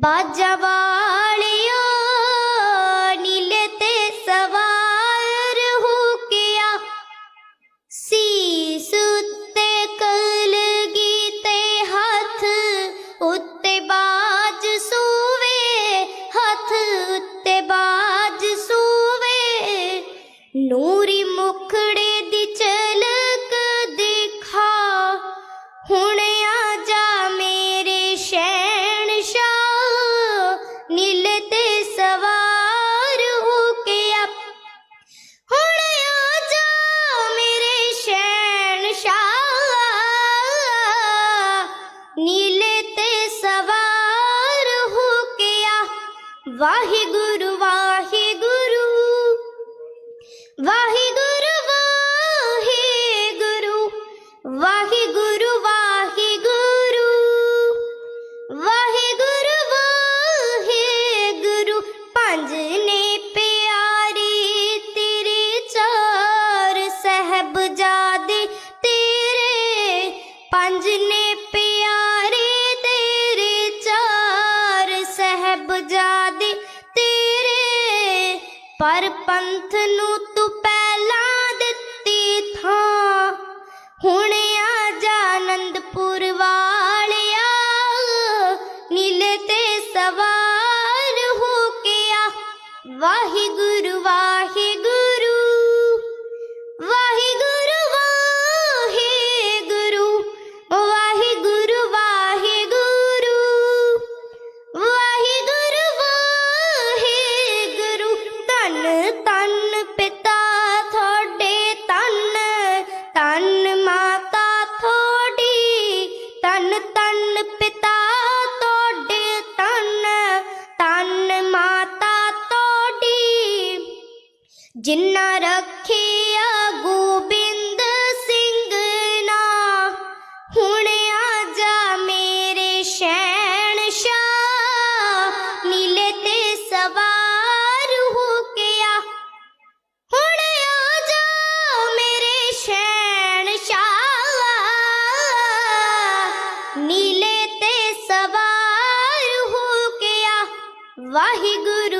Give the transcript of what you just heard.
বাজাবা ਵਾਹਿਗੁਰੂ ਪਰ ਪੰਥ ਨੂੰ ਤੂੰ ਪਹਿਲਾਂ ਦਿੱਤੀ ਥਾਂ। ਹੁਣ ਆ ਜਾ ਆਨੰਦਪੁਰ ਵਾਲਿਆ, ਨੀਲੇ ਤੇ ਸਵਾਰ ਹੋ ਕੇ ਆ। ਵਾਹਿਗੁਰੂ ਜਿੰਨਾ ਰੱਖਿਆ ਗੋਬਿੰਦ ਸਿੰਘ ਨਾ, ਹੁਣ ਆ ਜਾ ਮੇਰੇ ਸ਼ੈਣ ਸ਼ਾ ਨੀਲੇ ਤੇ ਸਵਾਰ ਹੋ ਕੇ ਆ। ਹੁਣ ਆ ਜਾ ਮੇਰੇ ਸ਼ੈਣ ਸ਼ਾ ਨੀਲੇ ਤੇ ਸਵਾਰ ਹੋ ਕੇ ਆ। ਵਾਹਿਗੁਰੂ